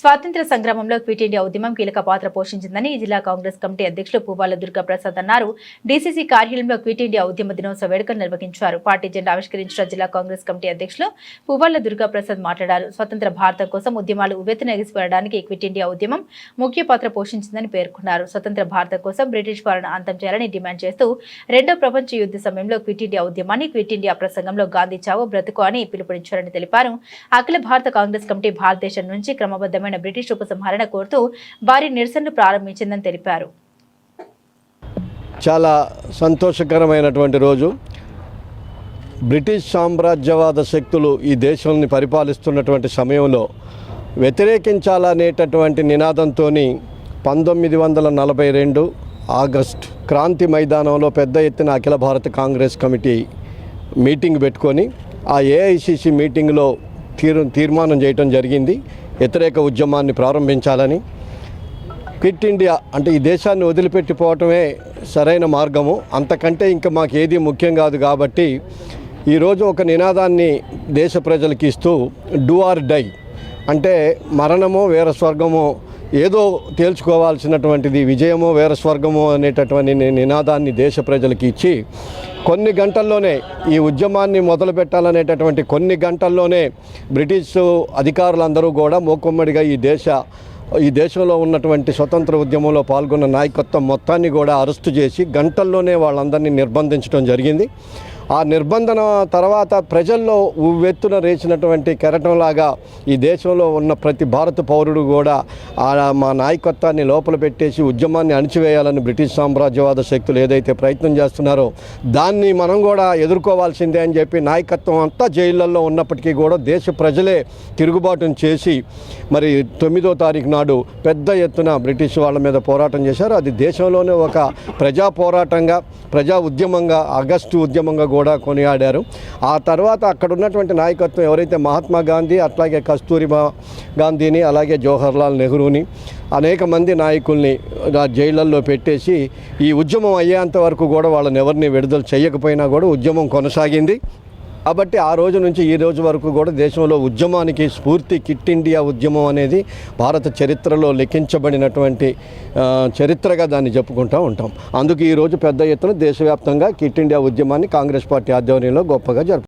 స్వాతంత్ర సంగ్రామంలో quit India ఉద్యమం కీలక పాత్ర పోషించిందని జిల్లా కాంగ్రెస్ కమిటీ అధ్యక్షులు పువ్వాల దుర్గా ప్రసాద్ అన్నారు. డీసీసీ కార్యాలయంలో క్విట్ ఇండియా ఉద్యమ దినోత్సవ వేడుకలు నిర్వహించారు. పార్టీ జెండా ఆవిష్కరించిన జిల్లా కాంగ్రెస్ కమిటీ అధ్యక్షులు పువ్వాల దుర్గా ప్రసాద్ మాట్లాడారు. స్వతంత్ర భారతం కోసం ఉద్యమాలు ఉవ్వెత్తున ఎగిసిపడడానికి క్విట్ ఇండియా ఉద్యమం ముఖ్య పాత్ర పోషించిందని పేర్కొన్నారు. స్వతంత్ర భారతం కోసం బ్రిటిష్ పాలన అంతం చేయాలని డిమాండ్ చేస్తూ రెండో ప్రపంచ యుద్ధ సమయంలో క్విట్ ఇండియా ఉద్యమాన్ని క్విట్ ఇండియా ప్రసంగంలో గాంధీ చావు బ్రతుకు అని పిలుపునిచ్చారని తెలిపారు. అఖిల భారత కాంగ్రెస్ కమిటీ భారతదేశం నుంచి క్రమబద్ధమైన బ్రిటిష్ ఉపసంహరణ కోరుతూ భారీ నిరసనలు ప్రారంభించిందని తెలిపారు. చాలా సంతోషకరమైనటువంటి రోజు. బ్రిటిష్ సామ్రాజ్యవాద శక్తులు ఈ దేశాన్ని పరిపాలిస్తున్నటువంటి సమయంలో వ్యతిరేకించాలనేటటువంటి నినాదంతో పంతొమ్మిది వందల నలభై రెండు ఆగస్ట్ క్రాంతి మైదానంలో పెద్ద ఎత్తున అఖిల భారత కాంగ్రెస్ కమిటీ మీటింగ్ పెట్టుకొని ఆ ఏఐసిసి మీటింగ్లో తీర్ తీర్మానం చేయటం జరిగింది. వ్యతిరేక ఉద్యమాన్ని ప్రారంభించాలని క్విట్ ఇండియా అంటే ఈ దేశాన్ని వదిలిపెట్టిపోవటమే సరైన మార్గము. అంతకంటే ఇంకా మాకు ఏది ముఖ్యం కాదు కాబట్టి ఈరోజు ఒక నినాదాన్ని దేశ ప్రజలకి ఇస్తూ డూ ఆర్ డై అంటే మరణమో వేర స్వర్గమో ఏదో తేల్చుకోవాల్సినటువంటిది విజయమో వేర స్వర్గమో అనేటటువంటి నినాదాన్ని దేశ ప్రజలకి ఇచ్చి కొన్ని గంటల్లోనే ఈ ఉద్యమాన్ని మొదలు పెట్టాలనేటటువంటి కొన్ని గంటల్లోనే బ్రిటిష్ అధికారులందరూ కూడా మూకుమ్మడిగా ఈ దేశ ఈ దేశంలో ఉన్నటువంటి స్వతంత్ర ఉద్యమంలో పాల్గొన్న నాయకత్వం మొత్తాన్ని కూడా అరెస్టు చేసి గంటల్లోనే వాళ్ళందరినీ నిర్బంధించడం జరిగింది. ఆ నిర్బంధన తర్వాత ప్రజల్లో ఉవ్వెత్తున రేచినటువంటి కెరటంలాగా ఈ దేశంలో ఉన్న ప్రతి భారత పౌరుడు కూడా ఆ మా నాయకత్వాన్ని లోపల పెట్టేసి ఉద్యమాన్ని అణిచివేయాలని బ్రిటిష్ సామ్రాజ్యవాద శక్తులు ఏదైతే ప్రయత్నం చేస్తున్నారో దాన్ని మనం కూడా ఎదుర్కోవాల్సిందే అని చెప్పి నాయకత్వం అంతా జైళ్ళల్లో ఉన్నప్పటికీ కూడా దేశ ప్రజలే తిరుగుబాటును చేసి మరి తొమ్మిదో తారీఖు నాడు పెద్ద ఎత్తున బ్రిటిష్ వాళ్ళ మీద పోరాటం చేశారు. అది దేశంలోనే ఒక ప్రజా పోరాటంగా ప్రజా ఉద్యమంగా ఆగస్టు ఉద్యమంగా కూడా కొనియాడారు. ఆ తర్వాత అక్కడ ఉన్నటువంటి నాయకత్వం ఎవరైతే మహాత్మా గాంధీ అట్లాగే కస్తూరిబా గాంధీని అలాగే జవహర్లాల్ నెహ్రూని అనేక మంది నాయకుల్ని జైళ్ళల్లో పెట్టేసి ఈ ఉద్యమం అయ్యేంత వరకు కూడా వాళ్ళని ఎవరిని విడుదల చేయకపోయినా కూడా ఉద్యమం కొనసాగింది. కాబట్టి ఆ రోజు నుంచి ఈ రోజు వరకు కూడా దేశంలో ఉద్యమానికి స్ఫూర్తి కిట్ ఇండియా ఉద్యమం అనేది భారత చరిత్రలో లిఖించబడినటువంటి చరిత్రగా దాన్ని చెప్పుకుంటూ ఉంటాం. అందుకు ఈరోజు పెద్ద ఎత్తున దేశవ్యాప్తంగా కిట్ ఇండియా ఉద్యమాన్ని కాంగ్రెస్ పార్టీ ఆధ్వర్యంలో గొప్పగా జరుపు